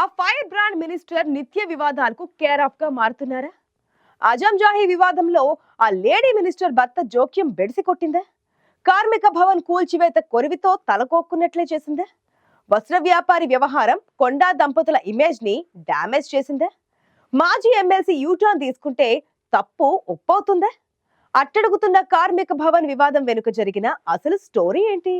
ఆ fire brand minister నిత్య వివాదాలకు కేర్ ఆఫ్గా మారుతున్నారా? అజం జాహీ వివాదంలో ఆ లేడీ మినిస్టర్ భర్త జోక్యం బెడిసి కొట్టిందా కార్మిక భవన్ కూల్చివేత కొరివితో తలకోక్కున్నట్లే చేసిందా? వస్త్ర వ్యాపారి వ్యవహారం కొండా దంపతుల ఇమేజ్ని డ్యామేజ్ చేసిందా? మాజీ ఎమ్మెల్సీ యూటర్న్ తీసుకుంటే తప్పు ఒప్పవుతుందా అట్టడుగుతున్న కార్మిక భవన్ వివాదం వెనుక జరిగిన అసలు స్టోరీ ఏంటి?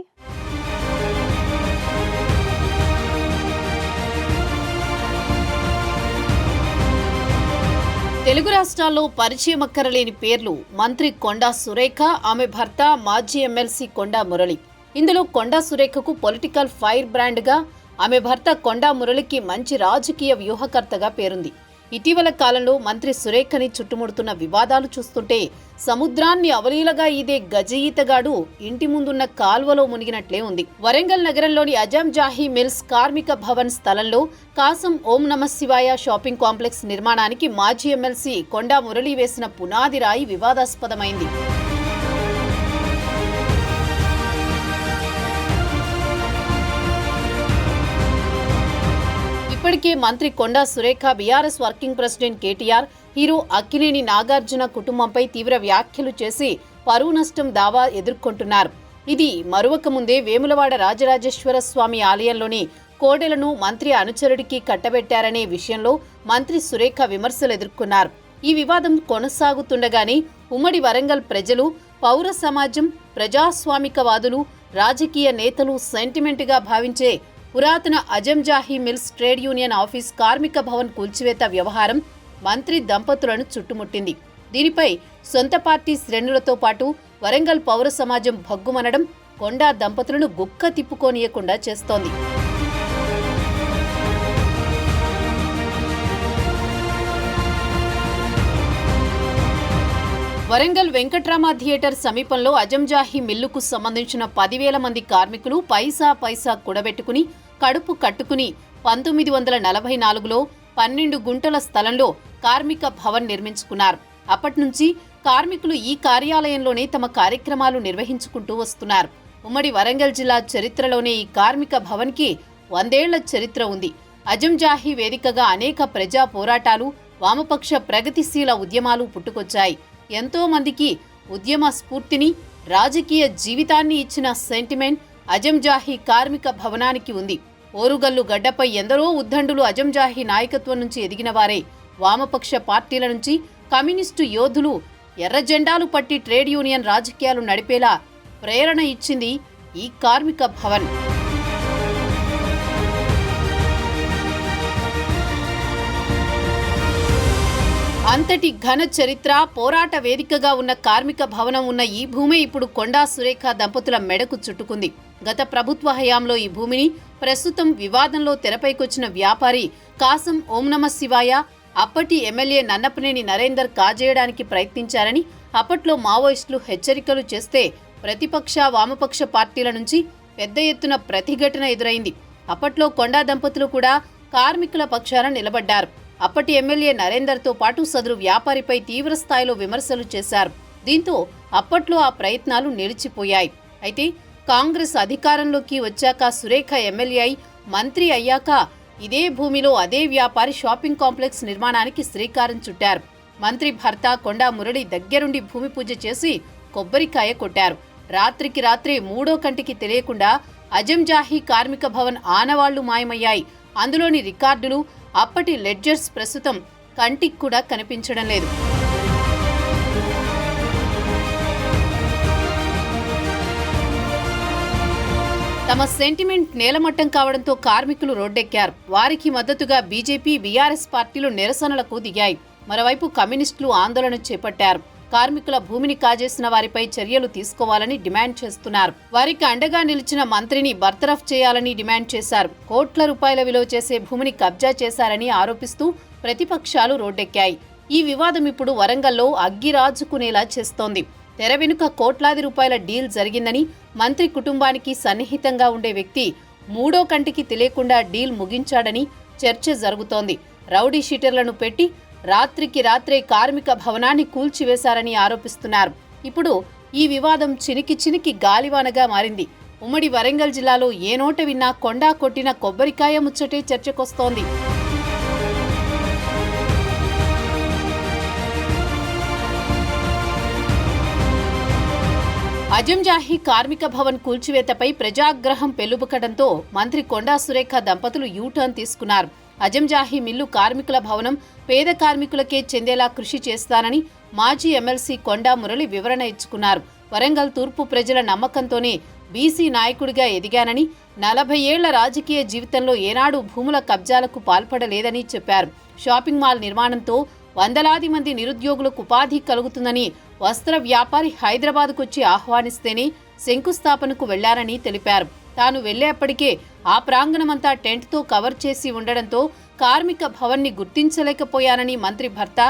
తెలుగు రాష్ట్రాల్లో పరిచయం అక్కరలేని పేర్లు మంత్రి కొండా సురేఖ ఆమె భర్త మాజీ ఎమ్మెల్సీ కొండా మురళి. ఇందులో కొండా సురేఖకు పొలిటికల్ ఫైర్ బ్రాండ్గా ఆమె భర్త కొండా మురళికి మంచి రాజకీయ వ్యూహకర్తగా పేరుంది. ఇటీవల కాలంలో మంత్రి సురేఖని చుట్టుముడుతున్న వివాదాలు చూస్తుంటే సముద్రాన్ని అవలీలగా ఇదే గజఈతగాడు ఇంటి ముందున్న కాల్వలో మునిగినట్లే ఉంది. వరంగల్ నగరంలోని అజాం జాహీ మిల్స్ కార్మిక భవన్ స్థలంలో కాసం ఓం నమ శివాయ షాపింగ్ కాంప్లెక్స్ నిర్మాణానికి మాజీ ఎమ్మెల్సీ కొండా మురళి వేసిన పునాది రాయి వివాదాస్పదమైంది. ఇప్పటికే మంత్రి Konda Surekha BRS working president KTR hero Akkineni Nagarjuna కుటుంబంపై తీవ్ర వ్యాఖ్యలు చేసి పరువు నష్టం దావా ఎదుర్కొంటున్నారు. ఇది మరువక ముందే వేములవాడ రాజరాజేశ్వర స్వామి ఆలయంలోని కోడెలను మంత్రి అనుచరుడికి కట్టబెట్టారనే విషయంలో మంత్రి సురేఖ విమర్శలు ఎదుర్కొన్నారు. ఈ వివాదం కొనసాగుతుండగానే ఉమ్మడి వరంగల్ ప్రజలు పౌర సమాజం ప్రజాస్వామికవాదులు రాజకీయ నేతలు సెంటిమెంట్గా భావించే పురాతన Azamjahi mills trade union office కార్మిక భవన్ కూల్చివేత వ్యవహారం మంత్రి దంపతులను చుట్టుముట్టింది. దీనిపై సొంత పార్టీ శ్రేణులతో పాటు వరంగల్ పౌర సమాజం భగ్గుమనడం కొండా దంపతులను గుక్క తిప్పుకోనీయకుండా చేస్తోంది. వరంగల్ వెంకట్రామ థియేటర్ సమీపంలో అజంజాహి మిల్లుకు సంబంధించిన పదివేల మంది కార్మికులు పైసా పైసా కూడబెట్టుకుని కడుపు కట్టుకుని పంతొమ్మిది వందల నలభై నాలుగులో పన్నెండు గుంటల స్థలంలో కార్మిక భవన్ నిర్మించుకున్నారు. అప్పటి నుంచి కార్మికులు ఈ కార్యాలయంలోనే తమ కార్యక్రమాలు నిర్వహించుకుంటూ వస్తున్నారు. ఉమ్మడి వరంగల్ జిల్లా చరిత్రలోనే ఈ కార్మిక భవన్కి వందేళ్ళ చరిత్ర ఉంది. అజంజాహి వేదికగా అనేక ప్రజా పోరాటాలు వామపక్ష ప్రగతిశీల ఉద్యమాలు పుట్టుకొచ్చాయి. ఎంతో మందికి ఉద్యమ స్ఫూర్తిని రాజకీయ జీవితాన్ని ఇచ్చిన సెంటిమెంట్ అజంజాహి కార్మిక భవనానికి ఉంది. ఓరుగల్లు గడ్డపై ఎందరో ఉద్దండులు అజంజాహి నాయకత్వం నుంచి ఎదిగినవారే. వామపక్ష పార్టీల నుంచి కమ్యూనిస్టు యోధులు ఎర్ర జెండాలు పట్టి ట్రేడ్ యూనియన్ రాజకీయాలు నడిపేలా ప్రేరణ ఇచ్చింది ఈ కార్మిక భవన్. అంతటి ఘన చరిత్ర పోరాట వేదికగా ఉన్న కార్మిక భవనం ఉన్న ఈ భూమి ఇప్పుడు కొండా సురేఖ దంపతుల మెడకు చుట్టుకుంది. గత ప్రభుత్వ హయాంలో ఈ భూమిని ప్రస్తుతం వివాదంలో తెరపైకొచ్చిన వ్యాపారి కాసం ఓం నమ శివాయ అప్పటి ఎమ్మెల్యే నన్నపనేని నరేందర్ కాజేయడానికి ప్రయత్నించారని అప్పట్లో మావోయిస్టులు హెచ్చరికలు చేస్తే ప్రతిపక్ష వామపక్ష పార్టీల నుంచి పెద్ద ఎత్తున ప్రతిఘటన ఎదురైంది. అప్పట్లో కొండా దంపతులు కూడా కార్మికుల పక్షాన నిలబడ్డారు. అప్పటి ఎమ్మెల్యే నరేందర్తో పాటు సదరు వ్యాపారిపై తీవ్ర స్థాయిలో విమర్శలు చేశారు. దీంతో అప్పట్లో ఆ ప్రయత్నాలు నిలిచిపోయాయి. అయితే కాంగ్రెస్ అధికారంలోకి వచ్చాక సురేఖ ఎమ్మెల్యే అయి మంత్రి అయ్యాక ఇదే భూమిలో అదే వ్యాపారి షాపింగ్ కాంప్లెక్స్ నిర్మాణానికి శ్రీకారం చుట్టారు. మంత్రి భర్త కొండా మురళి దగ్గరుండి భూమి పూజ చేసి కొబ్బరికాయ కొట్టారు. రాత్రికి రాత్రి మూడో కంటికి తెలియకుండా అజంజాహీ కార్మిక భవన్ ఆనవాళ్ళు మాయమయ్యాయి. అందులోని రికార్డులు అప్పటి లెడ్జర్స్ ప్రస్తుతం కంటికి కూడా కనిపించడం లేదు. తమ సెంటిమెంట్ నేలమట్టం కావడంతో కార్మికులు రోడ్డెక్కారు. వారికి మద్దతుగా బీజేపీ బీఆర్ఎస్ పార్టీలు నిరసనలకు దిగాయి. మరోవైపు కమ్యూనిస్టులు ఆందోళన చేపట్టారు. కార్మికుల భూమిని కాజేసిన వారిపై చర్యలు తీసుకోవాలని డిమాండ్ చేస్తున్నారు. వారికి అండగా నిలిచిన మంత్రిని బర్తరఫ్ చేయాలని డిమాండ్ చేశారు. కోట్ల రూపాయల విలువ చేసే భూమిని కబ్జా చేశారని ఆరోపిస్తూ ప్రతిపక్షాలు రోడ్డెక్కాయి. ఈ వివాదం ఇప్పుడు వరంగల్లో అగ్గిరాజుకునేలా చేస్తోంది. తెర వెనుక కోట్లాది రూపాయల డీల్ జరిగిందని మంత్రి కుటుంబానికి సన్నిహితంగా ఉండే వ్యక్తి మూడో కంటికి తెలియకుండా డీల్ ముగించాడని చర్చ జరుగుతోంది. రౌడీ షీటర్లను పెట్టి రాత్రికి రాత్రే కార్మిక భవనాన్ని కూల్చివేశారని ఆరోపిస్తున్నారు. ఇప్పుడు ఈ వివాదం చినికి చినికి గాలివానగా మారింది. ఉమ్మడి వరంగల్ జిల్లాలో ఏ నోట విన్నా కొండా కొట్టిన కొబ్బరికాయ ముచ్చటే చర్చకొస్తోంది. అజంజాహి కార్మిక భవన్ కూల్చివేతపై ప్రజాగ్రహం పెలుబుకడంతో మంత్రి కొండా సురేఖ దంపతులు యూటర్న్ తీసుకున్నారు. అజంజాహి మిల్లు కార్మికుల భవనం పేద కార్మికులకే చెందేలా కృషి చేస్తానని మాజీ ఎమ్మెల్సీ కొండా మురళి వివరణ ఇచ్చుకున్నారు. వరంగల్ తూర్పు ప్రజల నమ్మకంతోనే బీసీ నాయకుడిగా ఎదిగానని నలభై ఏళ్ళ రాజకీయ జీవితంలో ఏనాడు భూముల కబ్జాలకు పాల్పడలేదని చెప్పారు. షాపింగ్ మాల్ నిర్మాణంతో వందలాది మంది నిరుద్యోగులకు ఉపాధి కలుగుతుందని వస్త్ర వ్యాపారి హైదరాబాద్కు వచ్చి ఆహ్వానిస్తేనే శంకుస్థాపనకు వెళ్ళారని తెలిపారు. తాను వెళ్ళేప్పటికే ఆ ప్రాంగణమంతా టెంట్తో కవర్ చేసి ఉండడంతో కార్మిక భవన్ని గుర్తించలేకపోయానని మంత్రి భర్త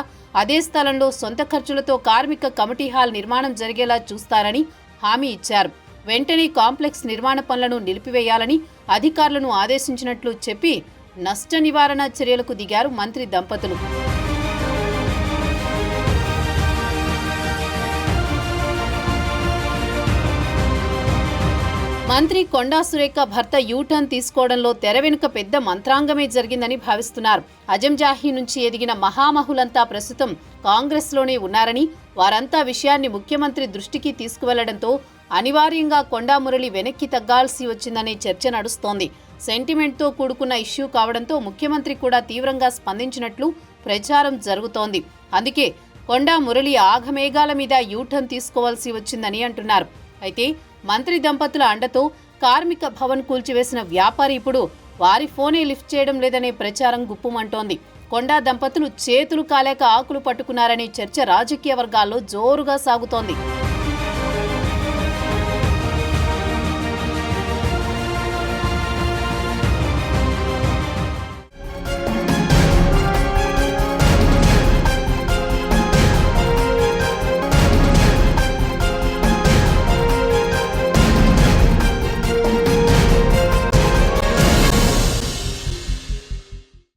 అదే స్థలంలో సొంత ఖర్చులతో కార్మిక కమిటీ హాల్ నిర్మాణం జరిగేలా చూస్తారని హామీ ఇచ్చారు. వెంటనే కాంప్లెక్స్ నిర్మాణ పనులను నిలిపివేయాలని అధికారులను ఆదేశించినట్లు చెప్పి నష్ట నివారణ చర్యలకు దిగారు మంత్రి దంపతులు. మంత్రి కొండా సురేఖ భర్త యూటర్న్ తీసుకోవడంలో తెర వెనుక పెద్ద మంత్రాంగమే జరిగిందని భావిస్తున్నారు. అజంజాహీ నుంచి ఎదిగిన మహామహులంతా ప్రస్తుతం కాంగ్రెస్లోనే ఉన్నారని వారంతా విషయాన్ని ముఖ్యమంత్రి దృష్టికి తీసుకువెళ్ళడంతో అనివార్యంగా కొండా మురళి వెనక్కి తగ్గాల్సి వచ్చిందనే చర్చ నడుస్తోంది. సెంటిమెంట్తో కూడుకున్న ఇష్యూ కావడంతో ముఖ్యమంత్రి కూడా తీవ్రంగా స్పందించినట్లు ప్రచారం జరుగుతోంది. అందుకే కొండా మురళి ఆఘమేఘాల మీద యూటర్న్ తీసుకోవాల్సి వచ్చిందని అంటున్నారు. అయితే మంత్రి దంపతుల అండతో కార్మిక భవన్ కూల్చివేసిన వ్యాపారి ఇప్పుడు వారి ఫోనే లిఫ్ట్ చేయడం లేదనే ప్రచారం గుప్పుమంటోంది. కొండా దంపతులు చేతులు కాలేక ఆకులు పట్టుకున్నారనే చర్చ రాజకీయ వర్గాల్లో జోరుగా సాగుతోంది.